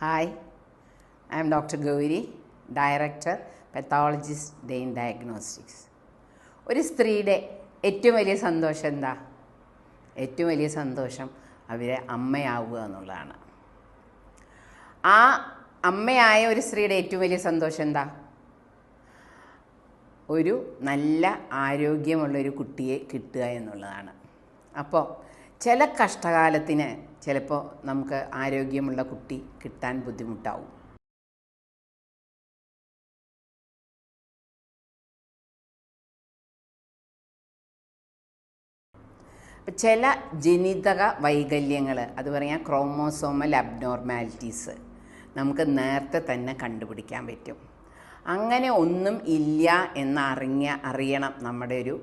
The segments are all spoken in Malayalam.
Hi I'm doctor Gauri director pathologist Dane diagnostics ഒരു സ്ത്രീയുടെ ഏറ്റവും വലിയ സന്തോഷം എന്താ? ഏറ്റവും വലിയ സന്തോഷം അവരെ അമ്മയാവുക എന്നുള്ളതാണ്. ആ അമ്മയായ ഒരു സ്ത്രീയുടെ ഏറ്റവും വലിയ സന്തോഷം എന്താ? ഒരു നല്ല ആരോഗ്യമുള്ളൊരു കുട്ടിയെ കിട്ടുക എന്നുള്ളതാണ്. അപ്പോൾ ചില കഷ്ടകാലത്തിന് ചിലപ്പോൾ നമുക്ക് ആരോഗ്യമുള്ള കുട്ടി കിട്ടാൻ ബുദ്ധിമുട്ടാവും. ചില ജനിതക വൈകല്യങ്ങൾ അത് പറയാം ക്രോമോസോമൽ അബ്നോർമാലിറ്റീസ് നമുക്ക് നേരത്തെ തന്നെ കണ്ടുപിടിക്കാൻ പറ്റും. അങ്ങനെ ഒന്നും ഇല്ല എന്നറിഞ്ഞ അറിയണം നമ്മുടെ ഒരു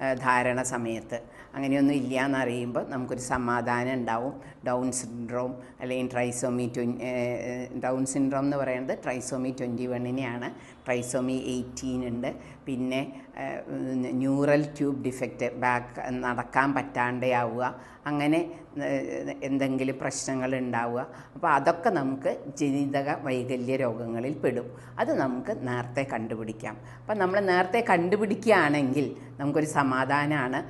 ഗർഭധാരണ സമയത്ത്. അങ്ങനെയൊന്നും ഇല്ല എന്നറിയുമ്പോൾ നമുക്കൊരു സമാധാനം ഉണ്ടാവും. ഡൗൺ സിൻഡ്രോം അല്ലെങ്കിൽ ട്രൈസോമി ട്വൻ ഡൗൺ സിൻഡ്രോം എന്ന് പറയുന്നത് ട്രൈസോമി ട്വന്റി വണ്ണിനെയാണ്. ട്രൈസോമി എയ്റ്റീൻ ഉണ്ട് പിന്നെ ന്യൂറൽ ട്യൂബ് ഡിഫക്റ്റ് ബാക്ക് നടക്കാൻ പറ്റാണ്ടാവുക അങ്ങനെ എന്തെങ്കിലും പ്രശ്നങ്ങൾ ഉണ്ടാവുക. അപ്പോൾ അതൊക്കെ നമുക്ക് ജനിതക വൈകല്യ രോഗങ്ങളിൽ പെടും. അത് നമുക്ക് നേരത്തെ കണ്ടുപിടിക്കാം. അപ്പം നമ്മൾ നേരത്തെ കണ്ടുപിടിക്കുകയാണെങ്കിൽ നമുക്കൊരു സമാധാനമാണ്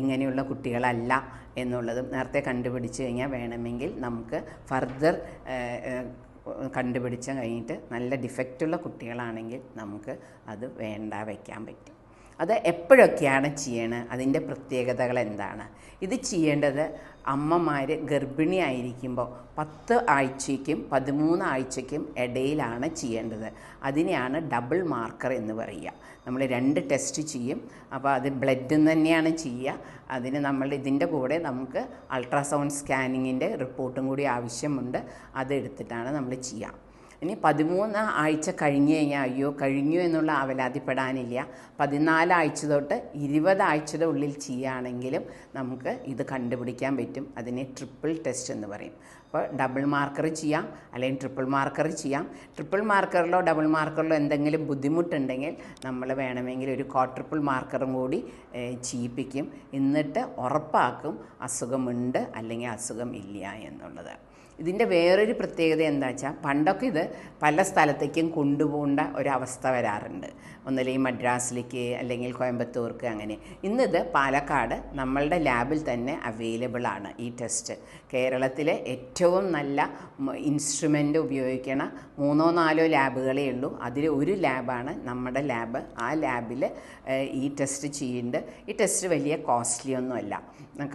ഇങ്ങനെയുള്ള കുട്ടികളല്ല എന്നുള്ളതും നേരത്തെ കണ്ടുപിടിച്ച് കഴിഞ്ഞാൽ വേണമെങ്കിൽ നമുക്ക് ഫർദർ കണ്ടുപിടിച്ച കഴിഞ്ഞിട്ട് നല്ല ഡിഫക്റ്റുള്ള കുട്ടികളാണെങ്കിൽ നമുക്ക് അത് വേണ്ട വയ്ക്കാൻ പറ്റും. അത് എപ്പോഴൊക്കെയാണ് ചെയ്യണത് അതിന്റെ പ്രത്യേകതകൾ എന്താണ്? ഇത് ചെയ്യേണ്ടത് അമ്മമാർ ഗർഭിണിയായിരിക്കുമ്പോൾ പത്ത് ആഴ്ചയ്ക്കും പതിമൂന്ന് ആഴ്ചയ്ക്കും ഇടയിലാണ് ചെയ്യേണ്ടത്. അതിനെയാണ് ഡബിൾ മാർക്കർ എന്ന് പറയുക. നമ്മൾ രണ്ട് ടെസ്റ്റ് ചെയ്യും. അപ്പോൾ അത് ബ്ലഡ് തന്നെയാണ് ചെയ്യുക. അതിന് നമ്മൾ ഇതിന്റെ കൂടെ നമുക്ക് അൾട്രാസൗണ്ട് സ്കാനിങ്ങിന്റെ റിപ്പോർട്ടും കൂടി ആവശ്യമുണ്ട്. അതെടുത്തിട്ടാണ് നമ്മൾ ചെയ്യുക. ഇനി പതിമൂന്ന് ആഴ്ച കഴിഞ്ഞു കഴിഞ്ഞാൽ അയ്യോ കഴിഞ്ഞു എന്നുള്ള അവലാതിപ്പെടാനില്ല. പതിനാലാഴ്ച തൊട്ട് ഇരുപതാഴ്ചയുടെ ഉള്ളിൽ ചെയ്യുകയാണെങ്കിലും നമുക്ക് ഇത് കണ്ടുപിടിക്കാൻ പറ്റും. അതിനെ ട്രിപ്പിൾ ടെസ്റ്റ് എന്ന് പറയും. അപ്പോൾ ഡബിൾ മാർക്കർ ചെയ്യാം അല്ലെങ്കിൽ ട്രിപ്പിൾ മാർക്കർ ചെയ്യാം. ട്രിപ്പിൾ മാർക്കറിലോ ഡബിൾ മാർക്കറിലോ എന്തെങ്കിലും ബുദ്ധിമുട്ടുണ്ടെങ്കിൽ നമ്മൾ വേണമെങ്കിൽ ഒരു കോ ട്രിപ്പിൾ മാർക്കറും കൂടി ചെയ്യിപ്പിക്കും. എന്നിട്ട് ഉറപ്പാക്കും അസുഖമുണ്ട് അല്ലെങ്കിൽ അസുഖം ഇല്ല എന്നുള്ളത്. ഇതിന്റെ വേറൊരു പ്രത്യേകത എന്താ വെച്ചാൽ പണ്ടൊക്കെ ഇത് പല സ്ഥലത്തേക്കും കൊണ്ടുപോകേണ്ട ഒരവസ്ഥ വരാറുണ്ട്. ഒന്നല്ലെങ്കിൽ മദ്രാസിലേക്ക് അല്ലെങ്കിൽ കോയമ്പത്തൂർക്ക് അങ്ങനെ. ഇന്നിത് പാലക്കാട് നമ്മളുടെ ലാബിൽ തന്നെ അവൈലബിൾ ആണ് ഈ ടെസ്റ്റ് കേരളത്തിലെ ഏറ്റവും നല്ല ഇൻസ്ട്രുമെന്റ് ഉപയോഗിക്കണ മൂന്നോ നാലോ ലാബുകളേ ഉള്ളൂ. അതിൽ ഒരു ലാബാണ് നമ്മുടെ ലാബ്. ആ ലാബിൽ ഈ ടെസ്റ്റ് ചെയ്യുന്നുണ്ട്. ഈ ടെസ്റ്റ് വലിയ കോസ്റ്റ്ലി ഒന്നുമല്ല.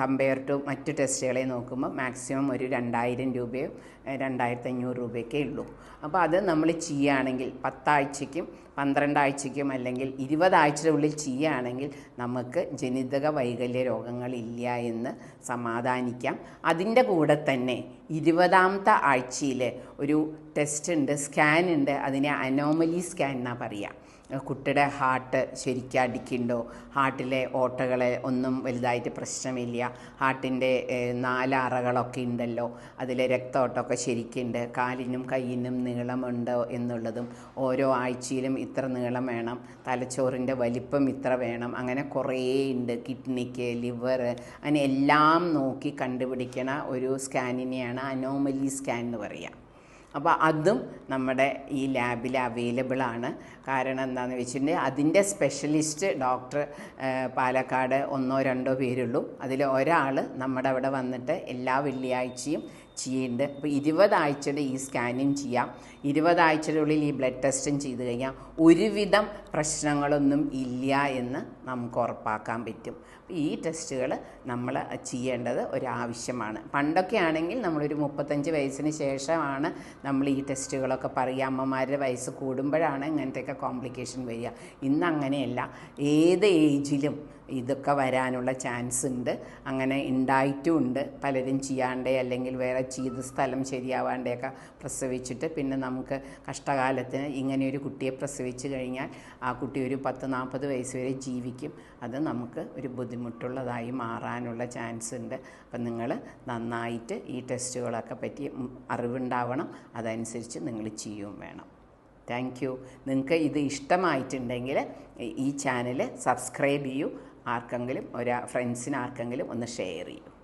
കമ്പയർ ടു മറ്റു ടെസ്റ്റുകളെ നോക്കുമ്പോൾ മാക്സിമം ഒരു രണ്ടായിരം രൂപയോ രണ്ടായിരത്തി അഞ്ഞൂറ് രൂപയൊക്കെ ഉള്ളൂ. അപ്പോൾ അത് നമ്മൾ ചെയ്യുകയാണെങ്കിൽ പത്താഴ്ചയ്ക്കും പന്ത്രണ്ടാഴ്ചയ്ക്കും അല്ലെങ്കിൽ ഇരുപതാഴ്ചയുടെ ഉള്ളിൽ ചെയ്യുകയാണെങ്കിൽ നമുക്ക് ജനിതക വൈകല്യ രോഗങ്ങളില്ല എന്ന് സമാധാനിക്കാം. അതിന്റെ കൂടെ തന്നെ ഇരുപതാമത്തെ ആഴ്ചയിൽ ഒരു ടെസ്റ്റ് ഉണ്ട് സ്കാൻ ഉണ്ട്. അതിനെ അനോമലി സ്കാൻ എന്നാണ് പറയുക. കുട്ടിയുടെ ഹാർട്ട് ശരിക്കും അടിക്കുന്നുണ്ടോ? ഹാർട്ടിലെ ഓട്ടകളെ ഒന്നും വലുതായിട്ട് പ്രശ്നമില്ല. ഹാർട്ടിന്റെ നാല് അറകളൊക്കെ ഉണ്ടല്ലോ. അതിലെ രക്തോട്ടമൊക്കെ ശരിക്കുണ്ട്. കാലിനും കയ്യിനും നീളമുണ്ടോ എന്നുള്ളതും ഓരോ ആഴ്ചയിലും ഇത്ര നീളം വേണം. തലച്ചോറിന്റെ വലിപ്പം ഇത്ര വേണം. അങ്ങനെ കുറേ ഉണ്ട്. കിഡ്നിക്ക് ലിവർ അങ്ങനെ എല്ലാം നോക്കി കണ്ടുപിടിക്കണ ഒരു സ്കാനിനെയാണ് അനോമലി സ്കാൻ എന്ന് പറയുക അപ്പോൾ അതും നമ്മുടെ ഈ ലാബിൽ അവൈലബിൾ ആണ്. കാരണം എന്താണെന്ന് വെച്ചിട്ടുണ്ടെങ്കിൽ അതിന്റെ സ്പെഷ്യലിസ്റ്റ് ഡോക്ടർ പാലക്കാട് ഒന്നോ രണ്ടോ പേരുള്ളൂ. അതിൽ ഒരാൾ നമ്മുടെ അവിടെ വന്നിട്ട് എല്ലാ വെള്ളിയാഴ്ചയും ചെയ്യുന്നുണ്ട് അപ്പോൾ ഇരുപതാഴ്ചയുടെ ഈ സ്കാനിങ് ചെയ്യാം. ഇരുപതാഴ്ചയുടെ ഉള്ളിൽ ഈ ബ്ലഡ് ടെസ്റ്റും ചെയ്ത് കഴിഞ്ഞാൽ ഒരുവിധം പ്രശ്നങ്ങളൊന്നും ഇല്ല എന്ന് നമുക്ക് ഉറപ്പാക്കാൻ പറ്റും. ഈ ടെസ്റ്റുകൾ നമ്മൾ ചെയ്യേണ്ടത് ഒരാവശ്യമാണ്. പണ്ടൊക്കെ ആണെങ്കിൽ നമ്മളൊരു മുപ്പത്തഞ്ച് വയസ്സിന് ശേഷമാണ് നമ്മൾ ഈ ടെസ്റ്റുകളൊക്കെ പറയുക. അമ്മമാരുടെ വയസ്സ് കൂടുമ്പോഴാണ് ഇങ്ങനത്തെയൊക്കെ കോംപ്ലിക്കേഷൻ വരിക. ഇന്ന് അങ്ങനെയല്ല. ഏത് ഏജിലും ഇതൊക്കെ വരാനുള്ള ചാൻസ് ഉണ്ട്. അങ്ങനെ ഉണ്ടായിട്ടുമുണ്ട് പലരും ചെയ്യാണ്ടേ അല്ലെങ്കിൽ വേറെ ചെയ്ത സ്ഥലം ശരിയാവാണ്ടെയൊക്കെ പ്രസവിച്ചിട്ട് പിന്നെ നമുക്ക് കഷ്ടകാലത്തിന് ഇങ്ങനെ ഒരു കുട്ടിയെ പ്രസവിച്ചു കഴിഞ്ഞാൽ ആ കുട്ടി ഒരു പത്ത് നാൽപ്പത് വയസ്സ് വരെ ജീവിക്കും. അത് നമുക്ക് ഒരു ബുദ്ധിമുട്ടുള്ളതായി മാറാനുള്ള ചാൻസ് ഉണ്ട്. അപ്പം നിങ്ങൾ നന്നായിട്ട് ഈ ടെസ്റ്റുകളൊക്കെ പറ്റി അറിവുണ്ടാവണം. അതനുസരിച്ച് നിങ്ങൾ ചെയ്യുകയും വേണം. താങ്ക് യു നിങ്ങൾക്ക് ഇത് ഇഷ്ടമായിട്ടുണ്ടെങ്കിൽ ഈ ചാനൽ സബ്സ്ക്രൈബ് ചെയ്യൂ. ആർക്കെങ്കിലും ഒരു ഫ്രണ്ട്സിന് ആർക്കെങ്കിലും ഒന്ന് ഷെയർ ചെയ്യൂ.